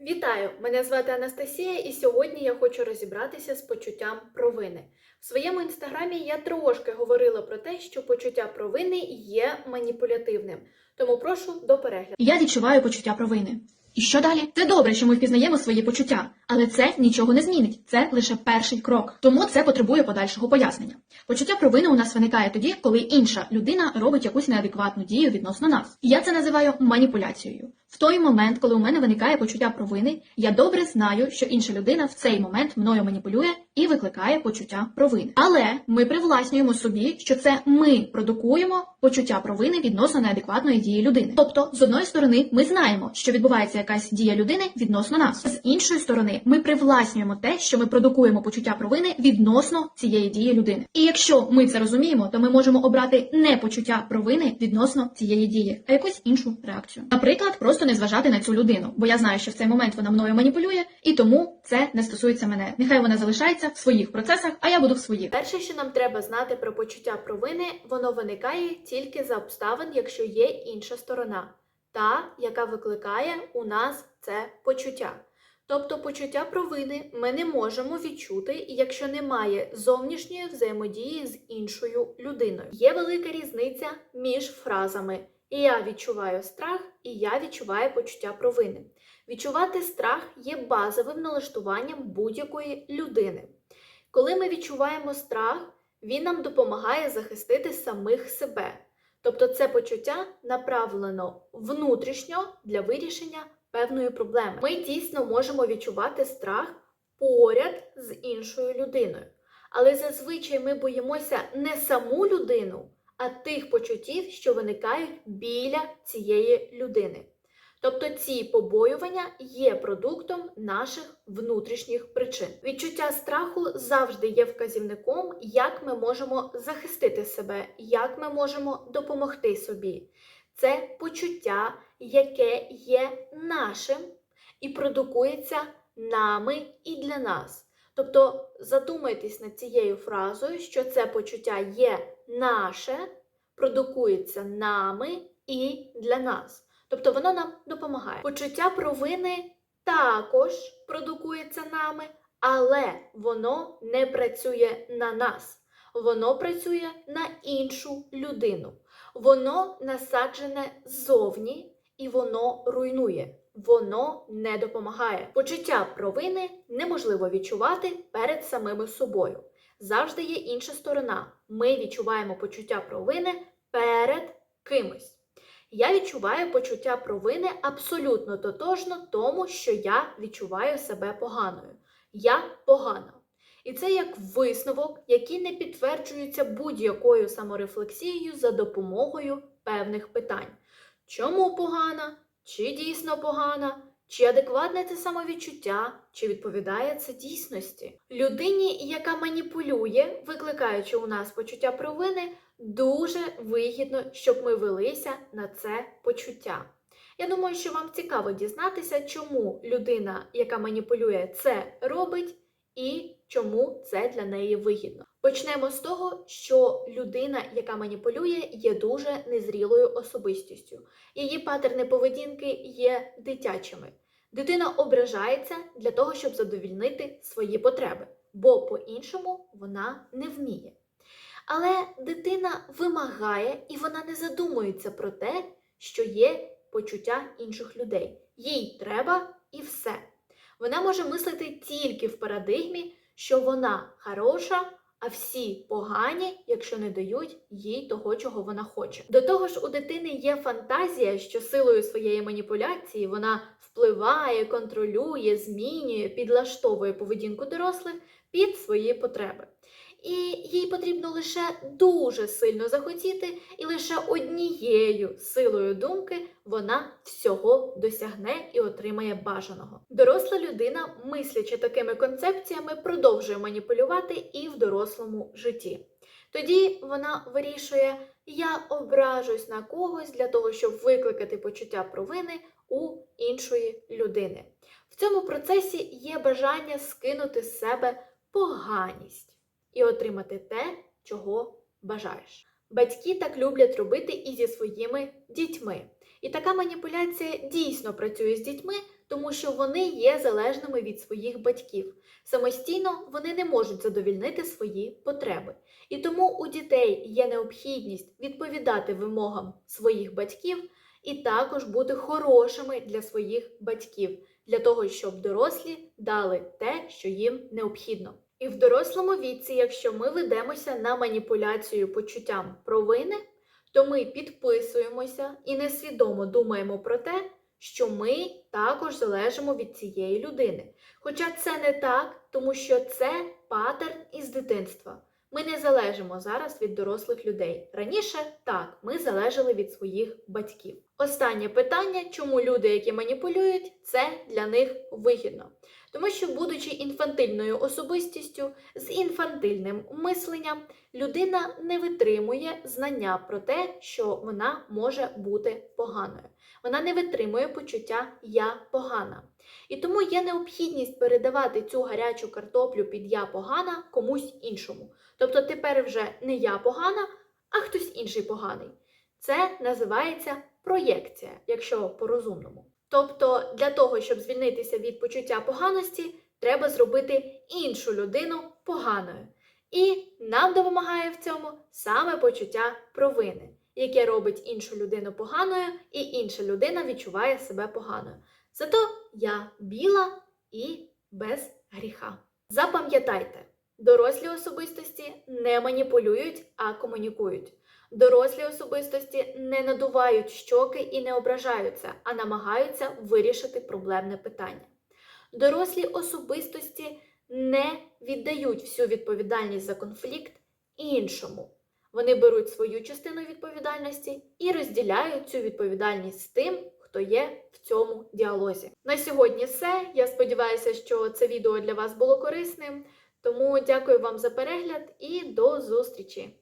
Вітаю! Мене звати Анастасія, і сьогодні я хочу розібратися з почуттям провини. В своєму інстаграмі я трошки говорила про те, що почуття провини є маніпулятивним. Тому прошу до перегляду. Я відчуваю почуття провини. І що далі? Це добре, що ми впізнаємо свої почуття, але це нічого не змінить. Це лише перший крок. Тому це потребує подальшого пояснення. Почуття провини у нас виникає тоді, коли інша людина робить якусь неадекватну дію відносно нас. Я це називаю маніпуляцією. В той момент, коли у мене виникає почуття провини, я добре знаю, що інша людина в цей момент мною маніпулює і викликає почуття провини. Але ми привласнюємо собі, що це ми продукуємо почуття провини відносно неадекватної дії людини. Тобто, з одної сторони, ми знаємо, що відбувається якась дія людини відносно нас. З іншої сторони, ми привласнюємо те, що ми продукуємо почуття провини відносно цієї дії людини. І якщо ми це розуміємо, то ми можемо обрати не почуття провини відносно цієї дії, а якусь іншу реакцію. Наприклад, просто не зважати на цю людину, бо я знаю, що в цей момент вона мною маніпулює, і тому це не стосується мене. Нехай вона залишається в своїх процесах, а я буду в своїх. Перше, що нам треба знати про почуття провини, воно виникає тільки за обставин, якщо є інша сторона, та, яка викликає у нас це почуття. Тобто почуття провини ми не можемо відчути, якщо немає зовнішньої взаємодії з іншою людиною. Є велика різниця між фразами і я відчуваю страх, і я відчуваю почуття провини. Відчувати страх є базовим налаштуванням будь-якої людини. Коли ми відчуваємо страх, він нам допомагає захистити самих себе. Тобто це почуття направлено внутрішньо для вирішення певної проблеми. Ми дійсно можемо відчувати страх поряд з іншою людиною. Але зазвичай ми боїмося не саму людину, а тих почуттів, що виникають біля цієї людини. Тобто ці побоювання є продуктом наших внутрішніх причин. Відчуття страху завжди є вказівником, як ми можемо захистити себе, як ми можемо допомогти собі. Це почуття, яке є нашим і продукується нами і для нас. Тобто задумайтесь над цією фразою, що це почуття є наше, продукується нами і для нас. Тобто воно нам допомагає. Почуття провини також продукується нами, але воно не працює на нас. Воно працює на іншу людину. Воно насаджене ззовні і воно руйнує. Воно не допомагає. Почуття провини неможливо відчувати перед самими собою. Завжди є інша сторона. Ми відчуваємо почуття провини перед кимось. Я відчуваю почуття провини абсолютно тотожно тому, що я відчуваю себе поганою. Я погана. І це як висновок, який не підтверджується будь-якою саморефлексією за допомогою певних питань. Чому погана? Чи дійсно погана? Чи адекватне це самовідчуття, чи відповідає це дійсності? Людині, яка маніпулює, викликаючи у нас почуття провини, дуже вигідно, щоб ми велися на це почуття. Я думаю, що вам цікаво дізнатися, чому людина, яка маніпулює, це робить, і чому це для неї вигідно. Почнемо з того, що людина, яка маніпулює, є дуже незрілою особистістю. Її патерни поведінки є дитячими. Дитина ображається для того, щоб задовільнити свої потреби, бо по-іншому вона не вміє. Але дитина вимагає і вона не задумується про те, що є почуття інших людей. Їй треба і все. Вона може мислити тільки в парадигмі, що вона хороша, а всі погані, якщо не дають їй того, чого вона хоче. До того ж, у дитини є фантазія, що силою своєї маніпуляції вона впливає, контролює, змінює, підлаштовує поведінку дорослих під свої потреби. І їй потрібно лише дуже сильно захотіти, і лише однією силою думки вона всього досягне і отримає бажаного. Доросла людина, мислячи такими концепціями, продовжує маніпулювати і в дорослому житті. Тоді вона вирішує: я ображусь на когось для того, щоб викликати почуття провини у іншої людини. В цьому процесі є бажання скинути з себе поганість і отримати те, чого бажаєш. Батьки так люблять робити і зі своїми дітьми. І така маніпуляція дійсно працює з дітьми, тому що вони є залежними від своїх батьків. Самостійно вони не можуть задовільнити свої потреби. І тому у дітей є необхідність відповідати вимогам своїх батьків і також бути хорошими для своїх батьків, для того, щоб дорослі дали те, що їм необхідно. І в дорослому віці, якщо ми ведемося на маніпуляцію почуттям провини, то ми підписуємося і несвідомо думаємо про те, що ми також залежимо від цієї людини. Хоча це не так, тому що це паттерн із дитинства. Ми не залежимо зараз від дорослих людей. Раніше так, ми залежали від своїх батьків. Останнє питання, чому люди, які маніпулюють, це для них вигідно. Тому що, будучи інфантильною особистістю з інфантильним мисленням, людина не витримує знання про те, що вона може бути поганою. Вона не витримує почуття я погана. І тому є необхідність передавати цю гарячу картоплю під я погана комусь іншому. Тобто тепер вже не я погана, а хтось інший поганий. Це називається проєкція, якщо по-розумному. Тобто, для того, щоб звільнитися від почуття поганості, треба зробити іншу людину поганою. І нам допомагає в цьому саме почуття провини, яке робить іншу людину поганою, і інша людина відчуває себе поганою. Зато я біла і без гріха. Запам'ятайте, дорослі особистості не маніпулюють, а комунікують. Дорослі особистості не надувають щоки і не ображаються, а намагаються вирішити проблемне питання. Дорослі особистості не віддають всю відповідальність за конфлікт іншому. Вони беруть свою частину відповідальності і розділяють цю відповідальність з тим, хто є в цьому діалозі. На сьогодні все. Я сподіваюся, що це відео для вас було корисним. Тому дякую вам за перегляд і до зустрічі!